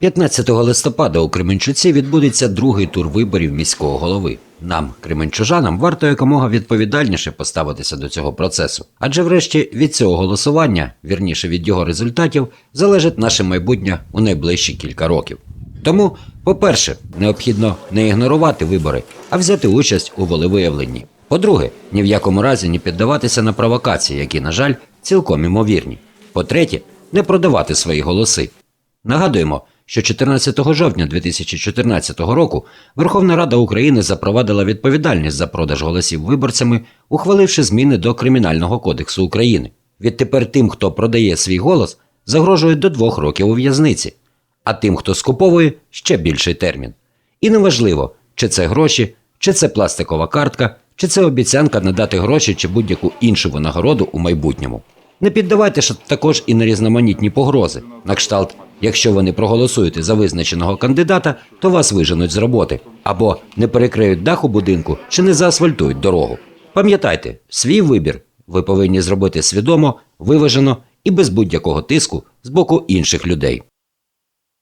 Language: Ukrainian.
15 листопада у Кременчуці відбудеться другий тур виборів міського голови. Нам, кременчужанам, варто якомога відповідальніше поставитися до цього процесу. Адже врешті від цього голосування, вірніше від його результатів, залежить наше майбутнє у найближчі кілька років. Тому, по-перше, необхідно не ігнорувати вибори, а взяти участь у волевиявленні. По-друге, ні в якому разі не піддаватися на провокації, які, на жаль, цілком імовірні. По-третє, не продавати свої голоси. Нагадуємо, що 14 жовтня 2014 року Верховна Рада України запровадила відповідальність за продаж голосів виборцями, ухваливши зміни до Кримінального кодексу України. Відтепер тим, хто продає свій голос, загрожує до двох років у в'язниці, а тим, хто скуповує, ще більший термін. І неважливо, чи це гроші, чи це пластикова картка, чи це обіцянка надати гроші чи будь-яку іншу винагороду у майбутньому. Не піддавайте також і на різноманітні погрози. На кшталт, якщо ви не проголосуєте за визначеного кандидата, то вас виженуть з роботи або не перекриють дах у будинку чи не заасфальтують дорогу. Пам'ятайте, свій вибір ви повинні зробити свідомо, виважено і без будь-якого тиску з боку інших людей.